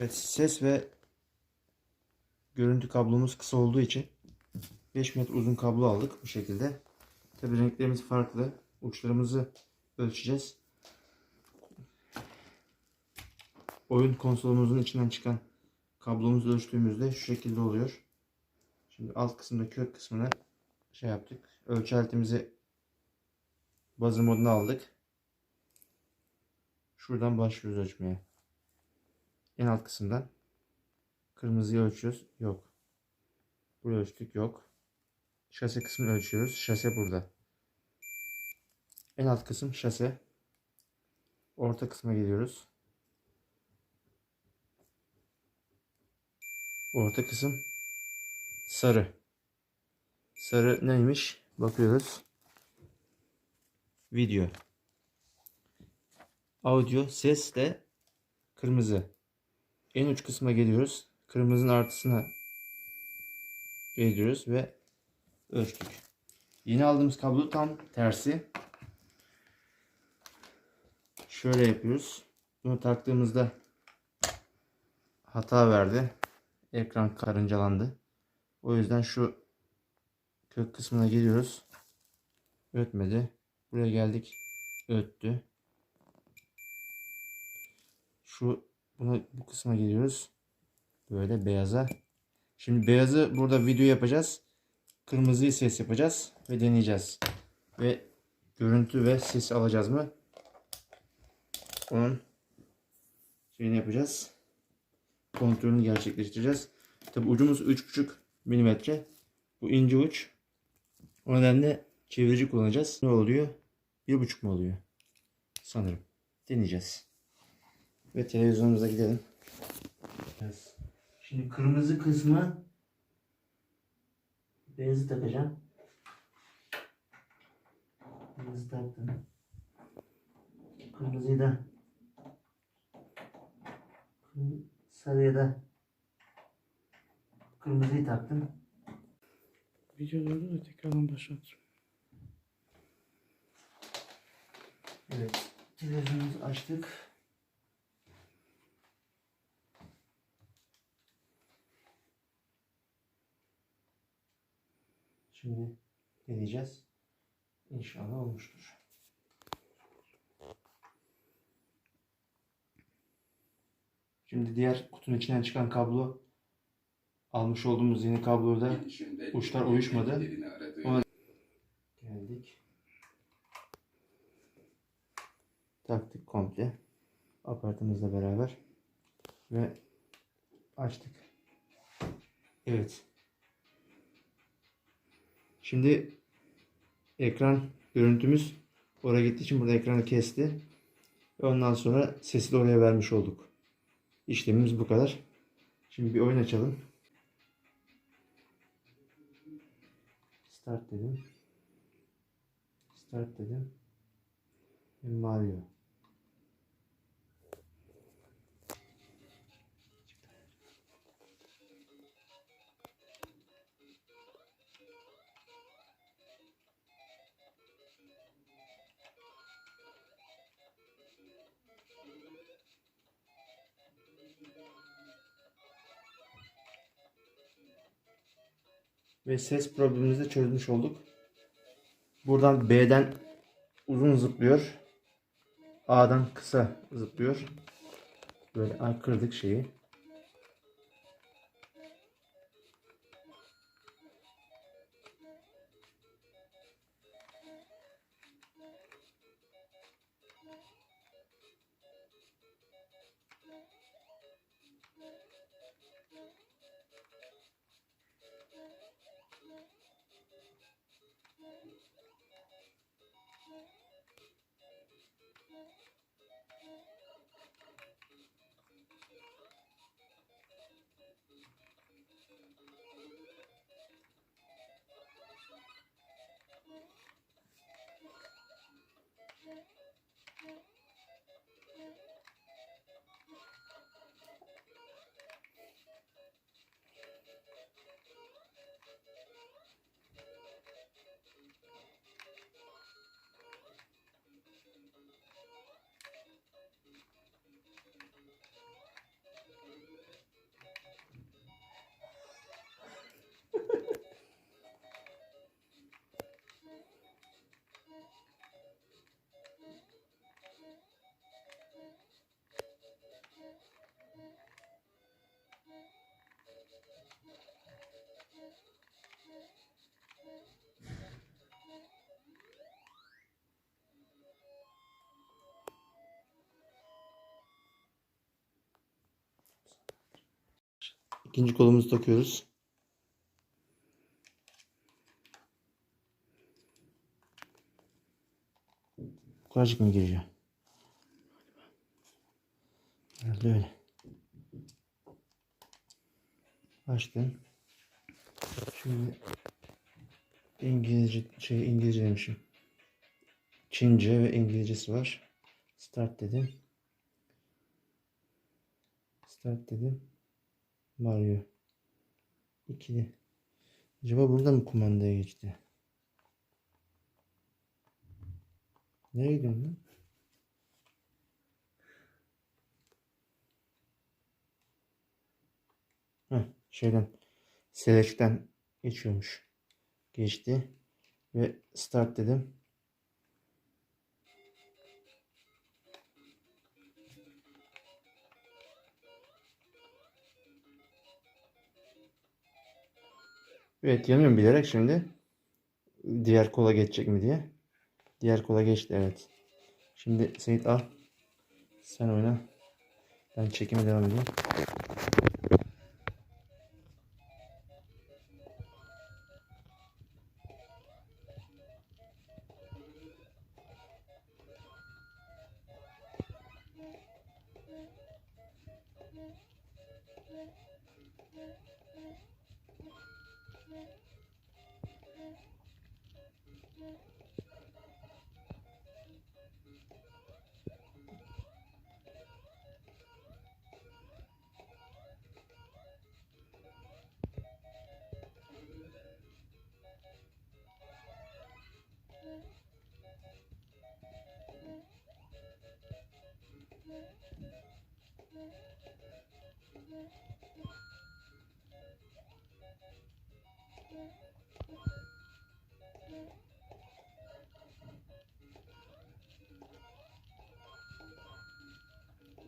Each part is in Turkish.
Evet ses ve görüntü kablomuz kısa olduğu için 5 metre uzun kablo aldık bu şekilde. Tabi renklerimiz farklı. Uçlarımızı ölçeceğiz. Oyun konsolumuzun içinden çıkan kablomuzu ölçtüğümüzde şu şekilde oluyor. Şimdi alt kısımda kök kısmına şey yaptık. Ölçü aletimizi bazı moduna aldık. Şuradan başlıyoruz ölçmeye. En alt kısımdan kırmızıyı ölçüyoruz. Yok. Buraya ölçtük. Yok. Şase kısmını ölçüyoruz. Şase burada. En alt kısım şase. Orta kısma geliyoruz. Orta kısım sarı. Sarı neymiş? Bakıyoruz. Video. Audio, ses de kırmızı. En uç kısma geliyoruz. Kırmızının artısına geliyoruz ve ölçtük. Yeni aldığımız kablo tam tersi. Şöyle yapıyoruz. Bunu taktığımızda hata verdi. Ekran karıncalandı. O yüzden şu kök kısmına geliyoruz. Ötmedi. Buraya geldik. Öttü. Şu buna bu kısma geliyoruz. Böyle beyaza. Şimdi beyazı burada video yapacağız. Kırmızıyı ses yapacağız ve deneyeceğiz. Ve görüntü ve ses alacağız mı? Onun şeyini yapacağız. Kontrolünü gerçekleştireceğiz. Tabi ucumuz 3.5 milimetre. Bu ince uç. O nedenle çevirici kullanacağız. Ne oluyor? 1.5 mu oluyor? Sanırım. Deneyeceğiz. Ve televizyonumuza gidelim. Evet. Şimdi kırmızı kısmı beyazı takacağım. Beyazı taktım. Kırmızıyı da sarıya da kırmızıyı taktım. Video durdu da tekrardan başlat. Evet. Televizyonumuzu açtık. Şimdi deneyeceğiz. İnşallah olmuştur. Şimdi diğer kutunun içinden çıkan kablo almış olduğumuz yeni kabloda uçlar uyuşmadı. Ona geldik. Taktık komple. Apartımızla beraber. Ve açtık. Evet. Şimdi ekran görüntümüz oraya gittiği için burada ekranı kesti. Ondan sonra sesi de oraya vermiş olduk. İşlemimiz bu kadar. Şimdi bir oyun açalım. Start dedim. Start dedim. Mario. Ve ses problemimizi de çözmüş olduk. Buradan B'den uzun zıplıyor. A'dan kısa zıplıyor. Böyle kırdık şeyi. İkinci kolumuzu takıyoruz. Bu kadarcık mı giriyor? Herhalde öyle. Açtım. Şimdi İngilizce şey İngilizce demişim. Çince ve İngilizcesi var. Start dedim. Start dedim. Mario. İkili. Acaba burada mı kumandaya geçti? Nereye gidiyorsun lan? Heh, şeyden Select'ten geçiyormuş. Geçti. Ve start dedim. Evet yanıyorum bilerek şimdi. Diğer kola geçecek mi diye. Diğer kola geçti evet. Şimdi Seyit al. Sen oyna. Ben çekime devam edeyim. Yeah.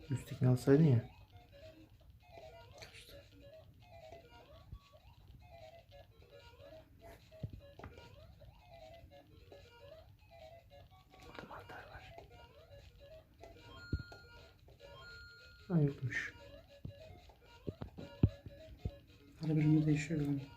Üsttekini alsaydın ya. Ha yokmuş. Her birinde değişiyor galiba.